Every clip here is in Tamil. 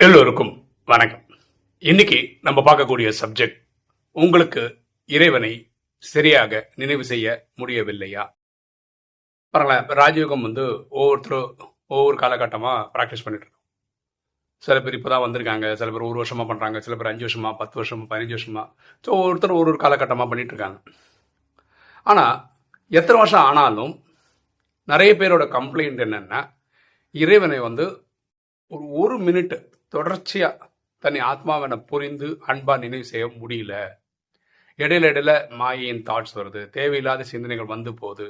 எல்லோருக்கும் வணக்கம். இன்னைக்கு நம்ம பார்க்கக்கூடிய சப்ஜெக்ட் உங்களுக்கு இறைவனை சரியாக நினைவு செய்ய முடியவில்லையா? பரவாயில்ல இப்போ ராஜயோகம் வந்து ஒவ்வொருத்தரும் ஒவ்வொரு காலகட்டமாக ப்ராக்டிஸ் பண்ணிட்டு இருக்கோம் சில பேர் இப்போ தான் வந்திருக்காங்க சில பேர் ஒரு வருஷமாக பண்ணுறாங்க சில பேர் அஞ்சு வருஷமா பத்து வருஷமா பதினஞ்சு வருஷமா. ஸோ ஒவ்வொருத்தரும் ஒரு ஒரு காலகட்டமாக பண்ணிட்டு இருக்காங்க ஆனால் எத்தனை வருஷம் ஆனாலும் நிறைய பேரோட கம்ப்ளைண்ட் என்னென்னா இறைவனை வந்து ஒரு ஒரு மினிட்டு தொடர்ச்சியாக தன்னை ஆத்மாவனை புரிந்து அன்பாக நினைவு செய்ய முடியல. இடையில இடையில மாயின் தாட்ஸ் வருது. தேவையில்லாத சிந்தனைகள் வந்து போகுது.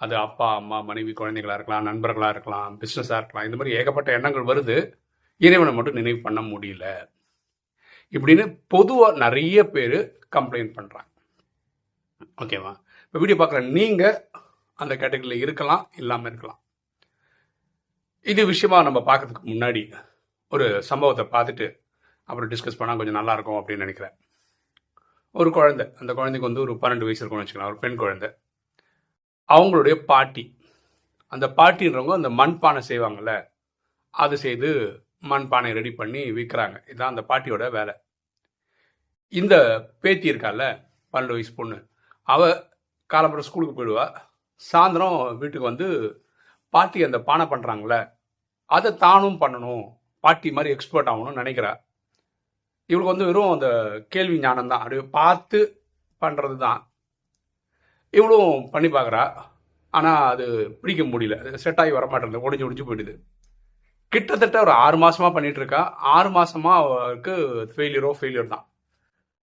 அது அப்பா அம்மா மனைவி குழந்தைகளாக இருக்கலாம் நண்பர்களாக இருக்கலாம் பிஸ்னஸாக இருக்கலாம் இந்த மாதிரி ஏகப்பட்ட எண்ணங்கள் வருது. இறைவனை மட்டும் நினைவு பண்ண முடியல. இப்படின்னு பொதுவாக நிறைய பேர் கம்ப்ளைண்ட் பண்ணுறாங்க ஓகேவா இப்போ வீடியோ பார்க்குற நீங்கள் அந்த கேட்டகரியில் இருக்கலாம் இல்லாமல் இருக்கலாம். இது விஷயமா நம்ம பார்க்கறதுக்கு முன்னாடி ஒரு சம்பவத்தை பார்த்துட்டு அப்புறம் டிஸ்கஸ் பண்ணால் கொஞ்சம் நல்லா இருக்கும் அப்படின்னு நினைக்கிறேன். ஒரு குழந்தை அந்த குழந்தைக்கு வந்து ஒரு பன்னெண்டு வயசு இருக்கும்னு வச்சுக்கலாம் ஒரு பெண் குழந்தை. அவங்களுடைய பாட்டி அந்த பாட்டின்றவங்க அந்த மண்பானை செய்வாங்கள்ல அது செய்து மண்பானை ரெடி பண்ணி விற்கிறாங்க இதுதான் அந்த பாட்டியோட வேலை. இந்த பேத்தி இருக்கால பன்னெண்டு வயசு பொண்ணு அவ காலம்பரம் ஸ்கூலுக்கு போயிடுவா. சாயந்தரம் வீட்டுக்கு வந்து பாட்டி அந்த பானை பண்ணுறாங்களே அதை தானும் பண்ணணும். பாட்டி மாதிரி எக்ஸ்பர்ட் ஆகணும்னு நினைக்கிறா. இவளுக்கு வந்து வெறும் அந்த கேள்வி ஞானம் தான் அப்படியே பார்த்து பண்ணுறது தான் இவளும் பண்ணி பார்க்குறா. ஆனால் அது பிடிக்க முடியல. செட் ஆகி வரமாட்டேங்குது. ஒடிஞ்சு ஒடிஞ்சு போயிடுது. கிட்டத்தட்ட ஒரு ஆறு மாதமாக பண்ணிகிட்ருக்கா இருக்கா. ஆறு மாதமாக அவருக்கு ஃபெயிலியரோ ஃபெயிலியர் தான்.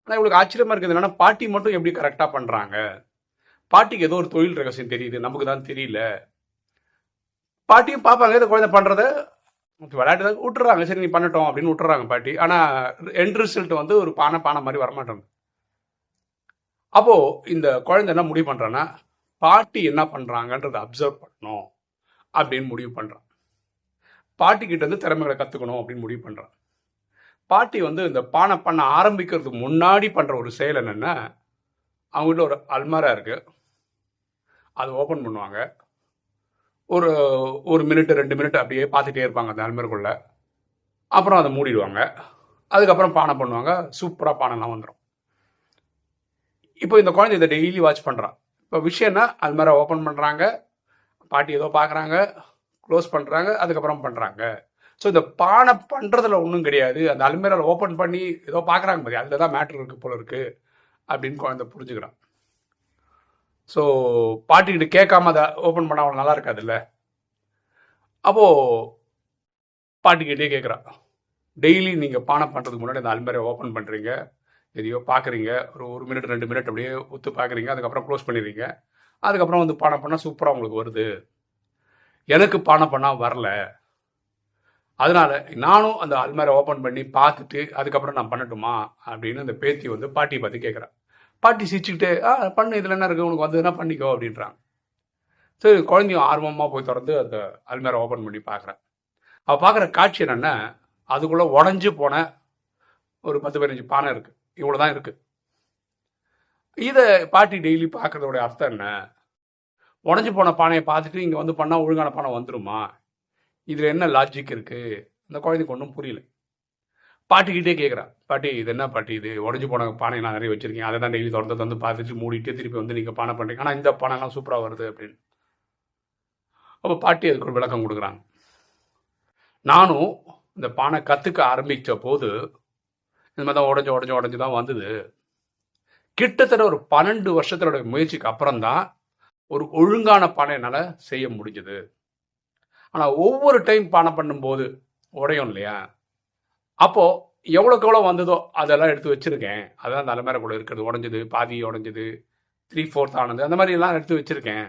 ஆனால் இவளுக்கு ஆச்சரியமாக இருக்குது என்னென்னா பாட்டி மட்டும் எப்படி கரெக்டாக பண்ணுறாங்க பாட்டிக்கு ஏதோ ஒரு தொழில் ரகசியம் தெரியுது. நமக்கு தான் தெரியல. பாட்டியும் பார்ப்பாங்க இந்த குழந்தை பண்ணுறத விளையாட்டு தான் விட்டுறாங்க. சரி நீ பண்ணட்டும் அப்படின்னு விட்டுறாங்க பாட்டி. ஆனால் எண்ட் ரிசல்ட் வந்து ஒரு பானை பானை மாதிரி வரமாட்டாங்க அப்போது இந்த குழந்தை என்ன முடிவு பண்ணுறான்னா பாட்டி என்ன பண்ணுறாங்கன்றதை அப்சர்வ் பண்ணணும் அப்படின்னு முடிவு பண்ணுறான் பாட்டிக்கிட்ட வந்து திறமைகளை கற்றுக்கணும் அப்படின்னு முடிவு பண்ணுறான் பாட்டி வந்து இந்த பானை பண்ண ஆரம்பிக்கிறதுக்கு முன்னாடி பண்ணுற ஒரு செயல் என்னென்னா அவங்ககிட்ட ஒரு அல்மாரா இருக்குது அதை ஓப்பன் பண்ணுவாங்க. ஒரு ஒரு மினிட் ரெண்டு மினிட் அப்படியே பார்த்துட்டே இருப்பாங்க அந்த அல்மருக்குள்ள அப்புறம் அதை மூடிடுவாங்க. அதுக்கப்புறம் பானை பண்ணுவாங்க. சூப்பராக பானைலாம் வந்துடும் இப்போ இந்த குழந்தை இதை டெய்லி வாட்ச் பண்ணுறான் இப்போ விஷயம்னா அல்மரை ஓப்பன் பண்ணுறாங்க பாட்டி ஏதோ பார்க்குறாங்க. க்ளோஸ் பண்ணுறாங்க அதுக்கப்புறம் பண்ணுறாங்க ஸோ இந்த பானை பண்ணுறதுல ஒன்றும் கிடையாது. அந்த அல்மேரால ஓப்பன் பண்ணி ஏதோ பார்க்குறாங்க பாதி அதில் தான் மேட்ரு இருக்குது போல இருக்குது அப்படின்னு குழந்தை புரிஞ்சுக்கிறான். ஸோ பாட்டிக்கிட்ட கேட்காம அதை ஓப்பன் பண்ண அவள் நல்லா இருக்காதுல்ல? அப்போது பாட்டுக்கிட்டே கேட்குறா. டெய்லி நீங்கள் பானை பண்ணுறதுக்கு முன்னாடி அந்த அல்மாரியை ஓப்பன் பண்ணுறீங்க எதையோ பார்க்குறீங்க ஒரு ஒரு மினிட் ரெண்டு மினிட் அப்படியே ஒத்து பார்க்குறீங்க அதுக்கப்புறம் க்ளோஸ் பண்ணிடுறீங்க. அதுக்கப்புறம் வந்து பானை பண்ணால் சூப்பராக உங்களுக்கு வருது. எனக்கு பானை பண்ணால் வரல. அதனால நானும் அந்த அல்மாரை ஓப்பன் பண்ணி பார்த்துட்டு அதுக்கப்புறம் நான் பண்ணட்டுமா? அப்படின்னு அந்த பேத்தி வந்து பாட்டியை பார்த்து கேட்குறேன் பாட்டி சிரிச்சுக்கிட்டே ஆ பண்ணு இதில் என்ன இருக்குது உனக்கு வந்ததுன்னா பண்ணிக்கோ அப்படின்றாங்க. சரி குழந்தையும் ஆர்வமாக போய் திறந்து அந்த அல்மாரை ஓப்பன் பண்ணி பார்க்குறேன் அவள் பார்க்குற காட்சி என்னென்னா அதுக்குள்ளே உடஞ்சி போன ஒரு பத்து பதினஞ்சு பானை இருக்குது இவ்வளோ தான் இருக்குது இதை பாட்டி டெய்லி பார்க்குறதோடைய அர்த்தம் என்ன? உடஞ்சி போன பானையை பார்த்துட்டு இங்கே வந்து பண்ணால் ஒழுங்கான பானை வந்துருமா? இதில் என்ன லாஜிக் இருக்குது அந்த குழந்தைக்கு ஒன்றும் புரியல. பாட்டிக்கிட்டே கேட்குறா பாட்டி இது என்ன பாட்டி இது? உடஞ்சி போன பானை நான் நிறைய வச்சிருக்கேன். அதை தான் டெய்லி தொடர்ந்து வந்து பார்த்துட்டு மூடிட்டு திருப்பி வந்து நீங்கள் பானை பண்ணுறீங்க ஆனால் இந்த பானைலாம் சூப்பராக வருது அப்படின்னு. அப்போ பாட்டி அதுக்கு ஒரு விளக்கம் கொடுக்குறாங்க. நானும் இந்த பானை கற்றுக்க ஆரம்பித்த போது இந்த மாதிரி தான் உடஞ்சி உடஞ்சி உடஞ்சி தான் வந்தது. கிட்டத்தட்ட ஒரு பன்னெண்டு வருஷத்தினுடைய முயற்சிக்கு அப்புறம் தான் ஒரு ஒழுங்கான பானை என்னால் செய்ய முடிஞ்சது. ஆனால் ஒவ்வொரு டைம் பானை பண்ணும்போது உடையும் இல்லையா? அப்போது எவ்வளோக்கு எவ்வளோ வந்ததோ அதெல்லாம் எடுத்து வச்சுருக்கேன். அதான் அந்த அலமேரை கூட இருக்கிறது. உடஞ்சது பாதி உடஞ்சது த்ரீ ஃபோர்த் ஆனது அந்த மாதிரி எல்லாம் எடுத்து வச்சுருக்கேன்.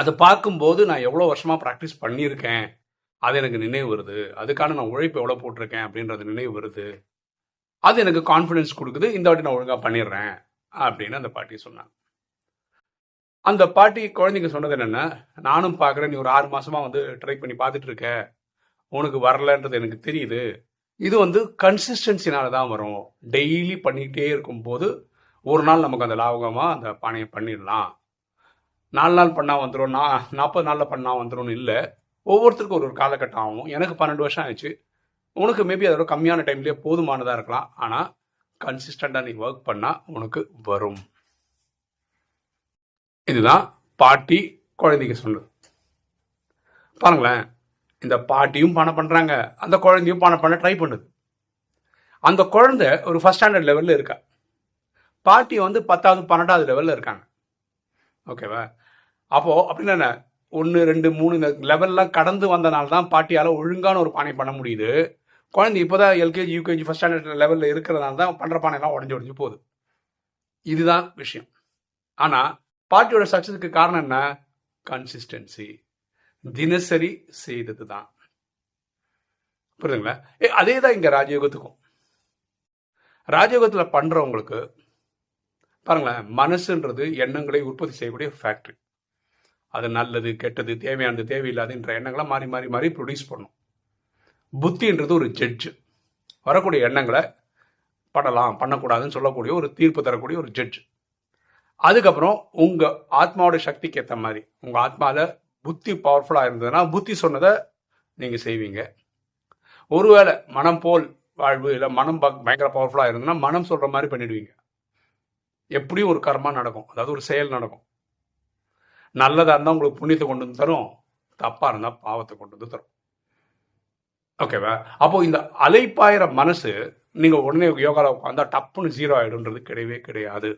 அதை பார்க்கும்போது நான் எவ்வளோ வருஷமாக ப்ராக்டிஸ் பண்ணியிருக்கேன். அது எனக்கு நினைவு வருது. அதுக்கான நான் உழைப்பு எவ்வளோ போட்டிருக்கேன் அப்படின்றது நினைவு வருது. அது எனக்கு கான்ஃபிடென்ஸ் கொடுக்குது. இந்த வாட்டி நான் ஒழுங்காக பண்ணிடுறேன் அப்படின்னு அந்த பாட்டி சொன்னாங்க. அந்த பாட்டி குழந்தைங்க சொன்னது என்னென்னா நானும் பார்க்குறேன். நீ ஒரு ஆறு மாதமாக வந்து ட்ரை பண்ணி பார்த்துட்டு இருக்க. உனக்கு வரலன்றது எனக்கு தெரியுது. இது வந்து கன்சிஸ்டன்சினால தான் வரும். டெய்லி பண்ணிக்கிட்டே இருக்கும்போது ஒரு நாள் நமக்கு அந்த லாபகமாக அந்த பானையை பண்ணிடலாம். நாலு நாள் பண்ணால் வந்துடும் நான் நாற்பது நாளில் பண்ணால் வந்துடும் இல்லை. ஒவ்வொருத்தருக்கும் ஒரு ஒரு காலகட்டம் ஆகும். எனக்கு பன்னெண்டு வருஷம் ஆயிடுச்சு. உனக்கு மேபி அதோட கம்மியான டைம்லேயே போதுமானதாக இருக்கலாம். ஆனால் கன்சிஸ்டண்டாக நீ ஒர்க் பண்ணால் உனக்கு வரும். இதுதான் பாட்டி குழந்தைக்கு சொன்னது. பாருங்களேன். இந்த பாட்டியும் பணம் பண்ணுறாங்க அந்த குழந்தையும் பணம் பண்ண ட்ரை பண்ணுது அந்த குழந்தை ஒரு ஃபஸ்ட் ஸ்டாண்டர்ட் லெவலில் இருக்கா. பாட்டி வந்து பத்தாவது பன்னெண்டாவது லெவலில் இருக்காங்க. ஓகேவா அப்போது அப்படின்னா என்ன? ஒன்று ரெண்டு மூணு இந்த லெவல்லாம் கடந்து வந்தனால தான் பாட்டியால் ஒழுங்கான ஒரு பானை பண்ண முடியுது. குழந்தை இப்போ தான் எல்கேஜி யூகேஜி ஃபஸ்ட் ஸ்டாண்டர்ட் லெவலில் இருக்கிறதுனால தான் பண்ணுற பானைலாம் உடஞ்சி உடஞ்சி போகுது. இதுதான் விஷயம். ஆனால் பாட்டியோட சக்ஸஸுக்கு காரணம் என்ன? கன்சிஸ்டன்சி தினசரி செய்தது தான் புரியுதுங்களா? ஏ அதே தான் இங்கே ராஜயோகத்துக்கும். ராஜயோகத்தில் பண்ணுறவங்களுக்கு பாருங்களேன் மனசுன்றது எண்ணங்களை உற்பத்தி செய்யக்கூடிய ஃபேக்ட்ரி அது நல்லது கெட்டது தேவையானது தேவையில்லாதுன்ற எண்ணங்களை மாறி மாறி மாறி ப்ரொடியூஸ் பண்ணும். புத்தின்றது ஒரு ஜட்ஜு வரக்கூடிய எண்ணங்களை பண்ணலாம் பண்ணக்கூடாதுன்னு சொல்லக்கூடிய ஒரு தீர்ப்பு தரக்கூடிய ஒரு ஜட்ஜ் அதுக்கப்புறம் உங்கள் ஆத்மாவோட சக்திக்கு ஏற்ற மாதிரி உங்கள் ஆத்மாவில் புத்தி பவர்ஃபுல்லாக இருந்ததுன்னா புத்தி சொன்னதை நீங்கள் செய்வீங்க. ஒருவேளை மனம் போல் வாழ்வு இல்லை மனம் பயங்கர பவர்ஃபுல்லாக இருந்ததுன்னா மனம் சொல்கிற மாதிரி பண்ணிடுவீங்க. எப்படியும் ஒரு கர்மா நடக்கும். அதாவது ஒரு செயல் நடக்கும். நல்லதாக இருந்தால் உங்களுக்கு புண்ணியத்தை கொண்டு வந்து தரும். தப்பாக இருந்தால் பாவத்தை கொண்டு வந்து தரும். ஓகேவா அப்போ இந்த அலைப்பாயிற மனசு நீங்கள் உடனே யோகாவில் உட்காந்தா டப்புன்னு ஜீரோ ஆகிடும்ன்றது கிடையவே கிடையாது.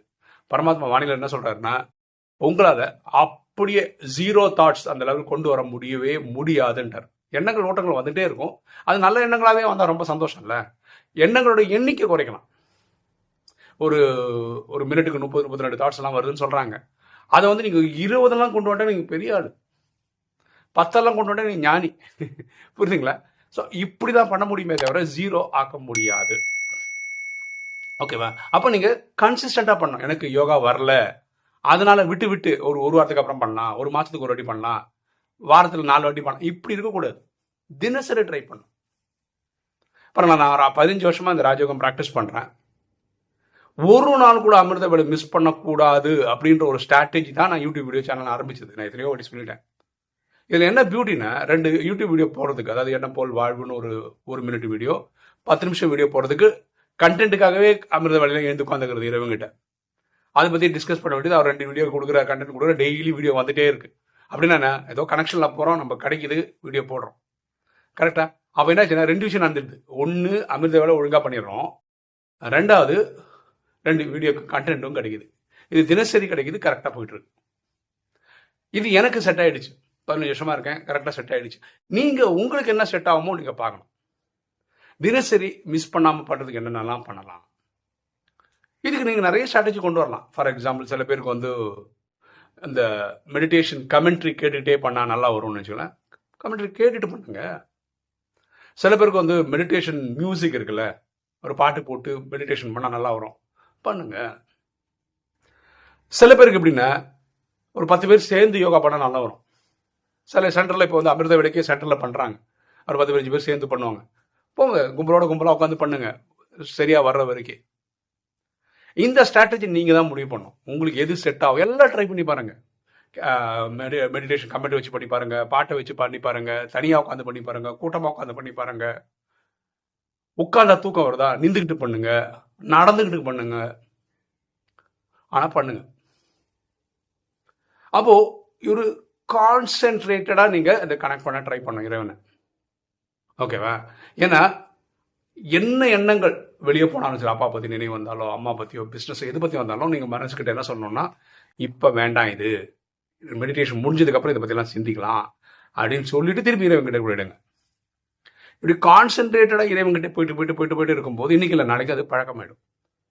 பரமாத்மா வானிலை என்ன சொல்கிறாருன்னா உங்களால் அப் அப்படியே ஜீரோ தாட்ஸ் அந்த லெவல் கொண்டு வர முடியவே முடியாதுன்றார். எண்ணங்கள் ஓட்டங்கள் வந்துட்டே இருக்கும். அது நல்ல எண்ணங்களாகவே வந்தால் ரொம்ப சந்தோஷம் இல்லை எண்ணங்களோட எண்ணிக்கை குறைக்கலாம். ஒரு ஒரு மினிட்டுக்கு முப்பது முப்பத்தி ரெண்டு தாட்ஸ் எல்லாம் வருதுன்னு சொல்கிறாங்க அதை வந்து நீங்கள் இருபதெல்லாம் கொண்டு வந்தால் நீங்கள் பெரிய ஆள். பத்தெல்லாம் கொண்டு வந்தா நீங்கள் ஞானி. புரியுதுங்களா? ஸோ இப்படி தான் பண்ண முடியுமே தவிர ஜீரோ ஆக்க முடியாது. ஓகேவா அப்போ நீங்கள் கன்சிஸ்டண்ட்டாக பண்ணணும். எனக்கு யோகா வரல. அதனால விட்டு விட்டு ஒரு ஒரு வாரத்துக்கு அப்புறம் பண்ணலாம் ஒரு மாதத்துக்கு ஒரு வாட்டி பண்ணலாம் வாரத்தில் நாலு வாட்டி பண்ணலாம் இப்படி இருக்கக்கூடாது தினசரி ட்ரை பண்ணும் அப்புறம் நான் ஒரு பதினஞ்சு வருஷமா இந்த ராஜயோகம் ப்ராக்டிஸ் பண்ணுறேன் ஒரு நாள் கூட அமிர்த வேலை மிஸ் பண்ணக்கூடாது அப்படின்ற ஒரு ஸ்ட்ராட்டஜி தான் நான் யூடியூப் வீடியோ சேனல் ஆரம்பிச்சது. நான் எத்தனையோ வாட்டி சொல்லிட்டேன். இதில் என்ன பியூட்டினா ரெண்டு யூடியூப் வீடியோ போடுறதுக்கு அதாவது என்ன போல் வாழ்வுன்னு ஒரு ஒரு மினிட் வீடியோ பத்து நிமிஷம் வீடியோ போடுறதுக்கு கண்டென்ட்டுக்காகவே அமிர்த வேலையில எழுந்து உட்காந்துக்கிறது இரவுங்கிட்ட. அதை பற்றி டிஸ்கஸ் பண்ண வேண்டியது அவர் ரெண்டு வீடியோ கொடுக்குற கண்டென்ட் கொடுக்குற டெய்லி வீடியோ வந்துட்டே இருக்கு. அப்படின்னா ஏதோ கனெக்ஷனில் போகிறோம் நம்ம கிடைக்குது வீடியோ போடுறோம். கரெக்டா அப்போ என்ன ரெண்டு விஷயம் நடந்துடுது ஒன்று அமிர்த வேலை ஒழுங்காக பண்ணிடுறோம். ரெண்டாவது ரெண்டு வீடியோ கண்டென்ட்டும் கிடைக்குது. இது தினசரி கிடைக்குது கரெக்டாக போயிட்டு இருக்கு. இது எனக்கு செட் ஆயிடுச்சு. பதினஞ்சு வருஷமா இருக்கேன் கரெக்டாக செட் ஆயிடுச்சு. நீங்க உங்களுக்கு என்ன செட் ஆகுமோ நீங்க பார்க்கணும். தினசரி மிஸ் பண்ணாம பண்றதுக்கு என்னென்னலாம் பண்ணலாம்? இதுக்கு நீங்கள் நிறைய ஸ்ட்ராட்டஜி கொண்டு வரலாம். ஃபார் எக்ஸாம்பிள் சில பேருக்கு வந்து இந்த மெடிடேஷன் கமெண்ட்ரி கேட்டுகிட்டே பண்ணால் நல்லா வரும்னு வச்சுக்கலாம் கமெண்ட்ரி கேட்டுட்டு பண்ணுங்க. சில பேருக்கு வந்து மெடிடேஷன் மியூசிக் இருக்குல்ல ஒரு பாட்டு போட்டு மெடிடேஷன் பண்ணால் நல்லா வரும். பண்ணுங்க. சில பேருக்கு எப்படின்னா ஒரு பத்து பேர் சேர்ந்து யோகா பண்ணால் நல்லா வரும். சில சென்டரில் இப்போ வந்து அமிர்த விலைக்கே சென்டரில் பண்ணுறாங்க ஒரு பத்து பதினஞ்சு பேர் சேர்ந்து பண்ணுவாங்க. போங்க கும்பலோட கும்பலாக உட்காந்து பண்ணுங்க. சரியாக வர்ற வரைக்கும். இந்த ஸ்ட்ராட்டஜி நீங்கள் தான் முடிவு பண்ணும் உங்களுக்கு எது செட் ஆகும் எல்லாம் ட்ரை பண்ணி பாருங்க. மெடிடேஷன் கமெண்ட் வச்சு பண்ணி பாருங்கள் பாட்டை வச்சு பண்ணி பாருங்கள் தனியாக உட்காந்து பண்ணி பாருங்கள் கூட்டமாக உட்காந்து பண்ணி பாருங்கள் உட்காந்தா தூக்கம் வருதா? நின்றுக்கிட்டு பண்ணுங்க. நடந்துக்கிட்டு பண்ணுங்க. ஆனால் பண்ணுங்க. அப்போ ஒரு கான்சென்ட்ரேட்டடாக நீங்கள் அதை கனெக்ட் பண்ண ட்ரை பண்ணுங்க இறைவனை. ஓகேவா ஏன்னா என்ன எண்ணங்கள் வெளியே போனாலும் சரி அப்பா பற்றி நினைவு வந்தாலோ அம்மா பற்றியோ பிஸ்னஸ் எது பற்றி வந்தாலும் நீங்கள் மனசுக்கிட்ட என்ன சொல்லணும்னா இப்போ வேண்டாம் இது. மெடிடேஷன் முடிஞ்சதுக்கப்புறம் இதை பற்றிலாம் சிந்திக்கலாம். அப்படின்னு சொல்லிட்டு திரும்பி இறைவன்கிட்ட போயிடுங்க இப்படி கான்சென்ட்ரேட்டடாக இறைவன்கிட்ட போயிட்டு போயிட்டு போயிட்டு போயிட்டு இருக்கும்போது இன்னைக்கு இல்லை நாளைக்கு அது பழக்கமாயிடும்.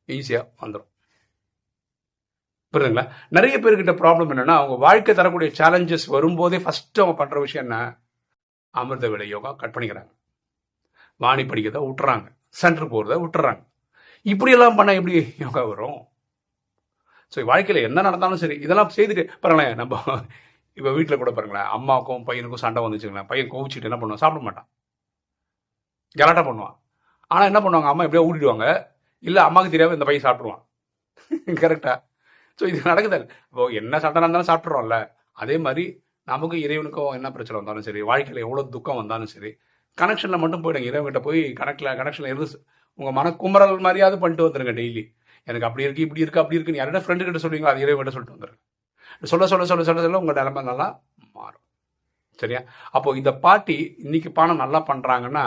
ஈஸியாக வந்துடும் புரியுதுங்களா? நிறைய பேர்கிட்ட ப்ராப்ளம் என்னென்னா அவங்க வாழ்க்கை தரக்கூடிய சேலஞ்சஸ் வரும்போதே ஃபஸ்ட்டு அவங்க பண்ணுற விஷயம் என்ன? அமிர்த விலை யோகா கட் பண்ணிக்கிறாங்க. வாணி படிக்கிறத விட்டுறாங்க சென்டர் போகிறத விட்டுறாங்க. இப்படியெல்லாம் பண்ணால் எப்படி யோகா வரும்? ஸோ வாழ்க்கையில் என்ன நடந்தாலும் சரி இதெல்லாம் செய்துட்டு பாருங்களேன் நம்ம இப்போ வீட்டில் கூட பாருங்களேன் அம்மாவுக்கும் பையனுக்கும் சண்டை வந்துச்சுங்களேன் பையன் கோவிச்சுட்டு என்ன பண்ணுவான்? சாப்பிட மாட்டான். கலாட்டா பண்ணுவான். ஆனால் என்ன பண்ணுவாங்க? அம்மா எப்படியோ ஊட்டிடுவாங்க. இல்லை அம்மாவுக்கு தெரியாமல் இந்த பையன் சாப்பிடுவான் கரெக்டாக ஸோ இது நடக்குது. இப்போ என்ன சண்டை நடந்தாலும் சாப்பிட்றோம்ல அதே மாதிரி நமக்கு இறைவனுக்கும் என்ன பிரச்சனை வந்தாலும் சரி வாழ்க்கையில் எவ்வளோ துக்கம் வந்தாலும் சரி கனெக்ஷனில் மட்டும் போயிடுங்க. இறைவன்கிட்ட போய் கனெக்டில் கனெக்ஷனில் இருந்து உங்கள் மன குமரல் மாதிரியாவது பண்ணிட்டு வந்துருங்க டெய்லி எனக்கு அப்படி இருக்கு இப்படி இருக்கு அப்படி இருக்குன்னு யாரோட ஃப்ரெண்டு கிட்ட சொல்லுவீங்களோ அது இறைவன்கிட்ட சொல்லிட்டு வந்துருங்க. சொல்ல சொல்ல சொல்ல சொல்ல சொல்ல உங்கள் நிலைமை நல்லா மாறும். சரியா? அப்போ இந்த பாட்டி இன்னைக்கு பணம் நல்லா பண்ணுறாங்கன்னா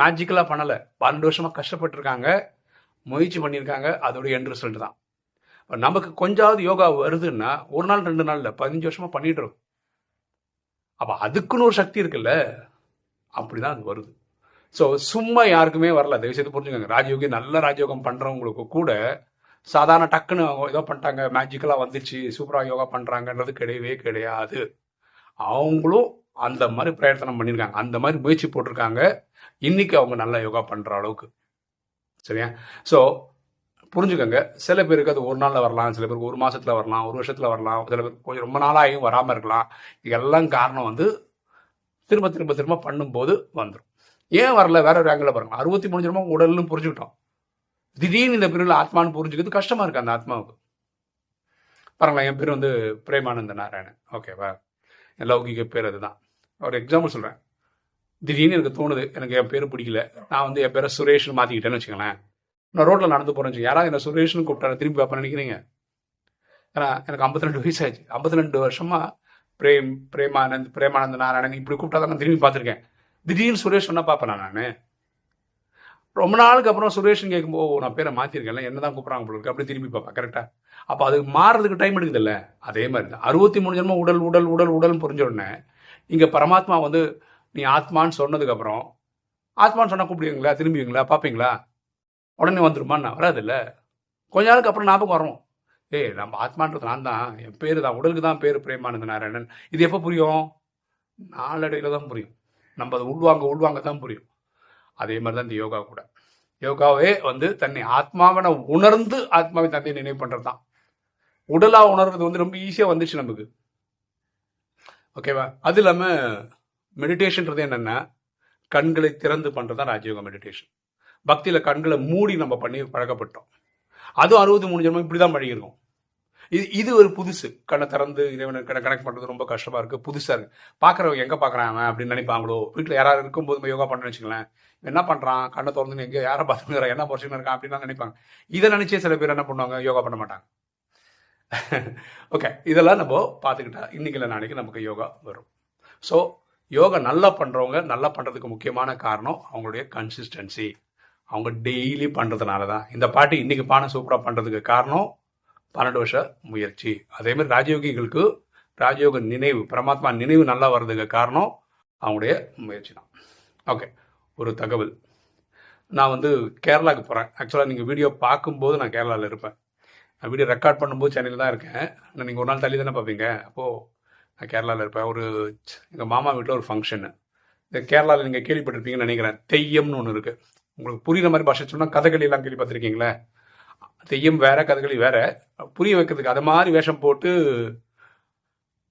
மேஜிக்கலாக பண்ணலை. பன்னெண்டு வருஷமாக கஷ்டப்பட்டிருக்காங்க முயற்சி பண்ணியிருக்காங்க அதோடைய என் ரிசல்ட் தான். இப்போ நமக்கு கொஞ்சாவது யோகா வருதுன்னா ஒரு நாள் ரெண்டு நாள்ல பதினஞ்சு வருஷமாக பண்ணிட்டு இருக்கோம். அதுக்குன்னு ஒரு சக்தி இருக்குல்ல. அப்படிதான் அது வருது. ஸோ சும்மா யாருக்குமே வரல. தயவு செய்து புரிஞ்சுக்கோங்க. ராஜயோகி நல்ல ராஜயோகம் பண்ணுறவங்களுக்கு கூட சாதாரண டக்குன்னு அவங்க ஏதோ பண்ணிட்டாங்க மேஜிக்கலாக வந்துச்சு சூப்பராக யோகா பண்ணுறாங்கன்றது கிடையவே கிடையாது. அவங்களும் அந்த மாதிரி பிரயத்தனம் பண்ணியிருக்காங்க அந்த மாதிரி முயற்சி போட்டிருக்காங்க. இன்னைக்கு அவங்க நல்லா யோகா பண்ணுற அளவுக்கு. சரியா? ஸோ புரிஞ்சுக்கோங்க. சில பேருக்கு அது ஒரு நாளில் வரலாம் சில பேருக்கு ஒரு மாதத்தில் வரலாம் ஒரு வருஷத்தில் வரலாம் சில பேருக்கு கொஞ்சம் ரொம்ப நாளாகியும் வராமல் இருக்கலாம். இதெல்லாம் காரணம் வந்து திரும்ப திரும்ப திரும்ப பண்ணும்போது வந்துடும் ஏன் வரல? வேற ஒரு ஆங்கிள் பாருங்க. அறுபத்தி மூணு ஜென்மம் உடல்னு புரிஞ்சுக்கிட்டோம். திடீர்னு இந்த பிரிவில் ஆத்மான்னு புரிஞ்சுக்கிறது கஷ்டமா இருக்கு அந்த ஆத்மாவுக்கு. பாருங்களேன் என் பேர் வந்து பிரேமானந்த நாராயணன். ஓகேவா என் லௌகிக பேர் அதுதான். ஒரு எக்ஸாம்பிள் சொல்கிறேன் திடீர்னு எனக்கு தோணுது எனக்கு என் பேர் பிடிக்கல. நான் வந்து என் பேரை சுரேஷ்னு மாற்றிக்கிட்டேன்னு வச்சுக்கலேன் நான் ரோட்டில் நடந்து போகிறேன் யாராவது என்ன சுரேஷ்னு கூப்பிட்டாரு திரும்பி பார்ப்பேன் நினைக்கிறீங்க? ஏன்னா எனக்கு ஐம்பத்தி ரெண்டு வயசு ஐம்பத்தி ரெண்டு வருஷமா பிரேம் பிரேமானந்த் பிரேமானந்த் நாராயணன் இப்படி கூப்பிட்டா தான் நான் திரும்பி பார்த்துருக்கேன். திடீர்னு சுரேஷ் சொன்னா பார்ப்பேன் நான்? ரொம்ப நாளுக்கு அப்புறம் சுரேஷ்னு கேட்கும்போது நான் பேரை மாற்றிருக்கேன்ல என்ன தான் கூப்பிட்றாங்க போல இருக்கு? அப்படி திரும்பி பார்ப்பேன் கரெக்டாக அப்போ அதுக்கு மாறுறதுக்கு டைம் எடுக்குதுல்ல? அதே மாதிரி தான். அறுபத்தி மூணு ஜென்மம் உடல் உடல் உடல் உடல்னு புரிஞ்ச உடனே இங்கே பரமாத்மா வந்து நீ ஆத்மான்னு சொன்னதுக்கப்புறம் ஆத்மான்னு சொன்னால் கூப்பிடுவீங்களா? திரும்புவீங்களா? பார்ப்பீங்களா? உடனே வந்துருமான்னு வராதுல்ல. கொஞ்ச நாளுக்கு அப்புறம் ஞாபகம் வரும் ஏய் நம்ம ஆத்மான்றது நான் தான். என் பேர் தான். உடலுக்கு தான் பேர் பிரேமானந்த நாராயணன். இது எப்போ புரியும்? நாளடைவில் தான் புரியும். நம்ம அதை உள்வாங்க உள்வாங்க தான் புரியும். அதே மாதிரி தான் இந்த யோகா கூட. யோகாவே வந்து தன்னை ஆத்மாவனை உணர்ந்து ஆத்மாவை தன்னை நினைவு பண்ணுறது தான். உடலாக உணர்றது வந்து ரொம்ப ஈஸியாக வந்துச்சு நமக்கு. ஓகேவா அது இல்லாமல் மெடிடேஷன்றது என்னென்னா கண்களை திறந்து பண்ணுறது தான் ராஜயோக மெடிடேஷன் பக்தியில் கண்களை மூடி நம்ம பண்ணி பழக்கப்பட்டோம். அதுவும் அறுபது மூணு ஜென்மம் இப்படிதான் பழகிருக்கும் இது இது ஒரு புதுசு. கண்ணை திறந்து இறைவனை கனெக்ட் பண்றது ரொம்ப கஷ்டமா இருக்கு. புதுசா இருக்கு. பாக்குறவங்க எங்க பாக்குறான் அவன் அப்படின்னு நினைப்பாங்களோ? வீட்டுல யாராவது இருக்கும்போது நம்ம யோகா பண்ண வச்சுக்கலாம் என்ன பண்றான்? கண்ணை திறந்து எங்க யாரை பார்த்துக்கிறான் என்ன பிரச்சனை இருக்கான்? அப்படின்னு நினைப்பாங்க. இதை நினைச்சே சில பேர் என்ன பண்ணுவாங்க? யோகா பண்ண மாட்டாங்க. ஓகே இதெல்லாம் நம்ம பார்த்துக்கிட்டா இன்னைக்கு இல்லை நாளைக்கு நமக்கு யோகா வரும். ஸோ யோகா நல்லா பண்ணுறவங்க நல்லா பண்ணுறதுக்கு முக்கியமான காரணம் அவங்களுடைய கன்சிஸ்டன்சி அவங்க டெய்லி பண்ணுறதுனால தான் இந்த பாட்டு இன்றைக்கி பானை சூப்பராக பண்ணுறதுக்கு காரணம் பன்னெண்டு வருஷ முயற்சி. அதே மாதிரி ராஜயோகிகளுக்கு ராஜயோக நினைவு பரமாத்மா நினைவு நல்லா வர்றதுக்கு காரணம் அவங்களுடைய முயற்சி தான். ஓகே ஒரு தகவல். நான் வந்து கேரளாவுக்கு போகிறேன் ஆக்சுவலாக நீங்கள் வீடியோ பார்க்கும்போது நான் கேரளாவில் இருப்பேன். நான் வீடியோ ரெக்கார்ட் பண்ணும்போது சென்னையில் தான் இருக்கேன். ஆனால் நீங்கள் ஒரு நாள் தள்ளி தானே பார்ப்பீங்க? அப்போது நான் கேரளாவில் இருப்பேன். ஒரு எங்கள் மாமா வீட்டில் ஒரு ஃபங்க்ஷனு இந்த கேரளாவில் நீங்கள் கேள்விப்பட்டிருப்பீங்கன்னு நினைக்கிறேன். தெய்யம்னு ஒன்று இருக்குது உங்களுக்கு புரியுற மாதிரி பாஷை சொன்னால் கதகளி கேள்வி பார்த்துருக்கீங்களே தெய்யம் வேற கதகளி வேற. புரிய வைக்கிறதுக்கு அது மாதிரி வேஷம் போட்டு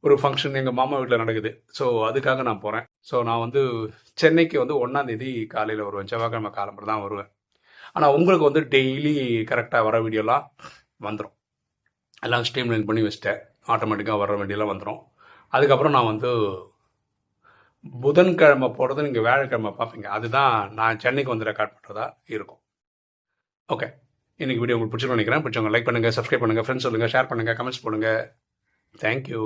ஒரு ஃபங்க்ஷன் எங்கள் மாமா வீட்டில் நடக்குது. ஸோ அதுக்காக நான் போகிறேன் ஸோ நான் வந்து சென்னைக்கு வந்து ஒன்றாந்தேதி காலையில் வருவேன். செவ்வாய்க்கிழமை காலம்பரம் தான் வருவேன். ஆனால் உங்களுக்கு வந்து டெய்லி கரெக்டாக வர வீடியோலாம் வந்துடும் எல்லாம் ஸ்ட்ரீம்லைன் பண்ணி வச்சிட்டேன். ஆட்டோமேட்டிக்காக வர வேண்டியெல்லாம் வந்துடும் அதுக்கப்புறம் நான் வந்து புதன்கிழமை போடுறது நீங்கள் வியாழக்கிழமை பார்ப்பீங்க. அதுதான் நான் சென்னைக்கு வந்து ரெக்கார்ட் பண்ணுறதா இருக்கும். ஓகே இன்னைக்கு வீடியோ உங்களுக்கு பிடிச்சிருக்கோம் நினைக்கிறேன். பிடிச்சவங்க லைக் பண்ணுங்கள் சப்ஸ்கிரைப் பண்ணுங்கள் ஃப்ரெண்ட்ஸ் சொல்லுங்கள் ஷேர் பண்ணுங்கள் கமெண்ட்ஸ் பண்ணுங்கள் தேங்க்யூ